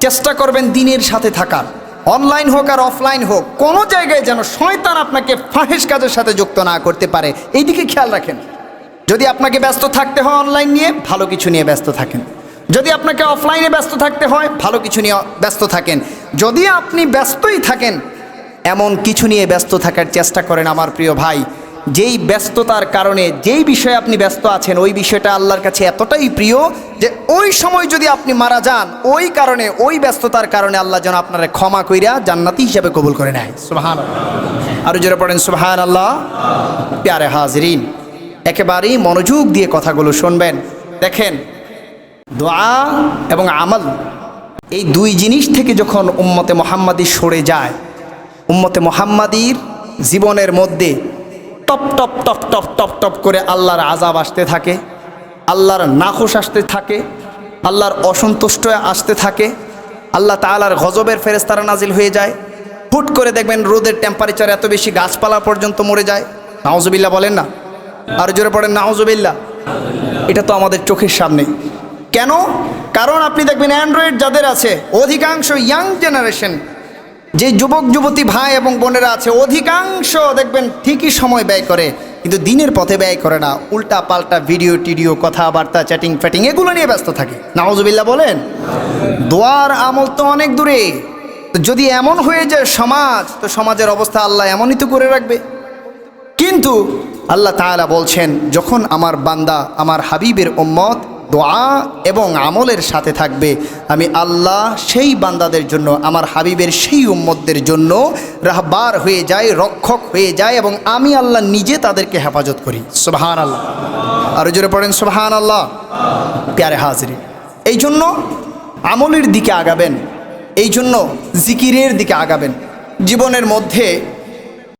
চেষ্টা করবেন দিনের সাথে থাকার। অনলাইন হোক আর অফলাইন হোক, কোনো জায়গায় যেন শয়তান আপনাকে ফাহেস কাজের সাথে যুক্ত না করতে পারে। এই দিকে খেয়াল রাখেন। যদি আপনাকে ব্যস্ত থাকতে হয় অনলাইন নিয়ে, ভালো কিছু নিয়ে ব্যস্ত থাকেন। যদি আপনাকে অফলাইনে ব্যস্ত থাকতে হয়, ভালো কিছু নিয়ে ব্যস্ত থাকেন। যদি আপনি ব্যস্তই থাকেন, এমন কিছু নিয়ে ব্যস্ত থাকার চেষ্টা করেন আমার প্রিয় ভাই। যেই ব্যস্ততার কারণে যেই বিষয়ে আপনি ব্যস্ত আছেন ওই বিষয়টা আল্লাহর কাছে এতটাই প্রিয় যে ওই সময় যদি আপনি মারা যান ওই কারণে ওই ব্যস্ততার কারণে আল্লাহ যেন আপনারা ক্ষমা কইরা জান্নাতি হিসাবে কবুল করে নেয়। সুবাহান আরও জোরে পড়েন সুবাহান আল্লাহ প্যারে হাজরিন একেবারেই মনোযোগ দিয়ে কথাগুলো শুনবেন। দেখেন দোয়া এবং আমল এই দুই জিনিস থেকে যখন উম্মতে মোহাম্মদী সরে যায় উম্মতে মোহাম্মদীর জীবনের মধ্যে top top top top top top করে আল্লাহর আজাব আসতে থাকে, আল্লাহর নাখোশ আসতে থাকে, আল্লাহর অসন্তুষ্ট আসতে থাকে, আল্লাহ তালার গজবের ফেরেস্তারা নাজিল হয়ে যায়। হুট করে দেখবেন রোদের টেম্পারেচার এত বেশি, গাছপালা পর্যন্ত মরে যায়। নাওজবিল্লা বলেন না? আর জোরে পড়েন নাওজবিল্লা এটা তো আমাদের চোখের সামনে। কেন? কারণ আপনি দেখবেন অ্যান্ড্রয়েড যাদের আছে, অধিকাংশ ইয়াং জেনারেশন যে যুবক, যুবতী ভাই এবং বোনেরা আছে, অধিকাংশ দেখবেন ঠিকই সময় ব্যয় করে, কিন্তু দিনের পথে ব্যয় করে না। উল্টা পাল্টা ভিডিও, টিডিও, কথাবার্তা চ্যাটিং ফ্যাটিং এগুলো নিয়ে ব্যস্ত থাকে। নাওজবিল্লা বলেন, দোয়ার আমল তো অনেক দূরে। যদি এমন হয়ে যায় সমাজ, তো সমাজের অবস্থা আল্লাহ এমনই তো করে রাখবে। কিন্তু আল্লাহ তাআলা বলছেন, যখন আমার বান্দা, আমার হাবিবের উম্মত দোয়া এবং আমলের সাথে থাকবে। আমি আল্লাহ সেই বান্দাদের জন্য, আমার হাবিবের সেই উম্মতদের জন্য রাহবার হয়ে যায়, রক্ষক হয়ে যায় এবং আমি আল্লাহ নিজে তাদেরকে হেফাজত করি। সুবাহান আল্লাহ আরও জোরে পড়েন সুবাহান আল্লাহ প্যারে হাজরি এই জন্য আমলের দিকে আগাবেন এই জন্য জিকিরের দিকে আগাবেন। জীবনের মধ্যে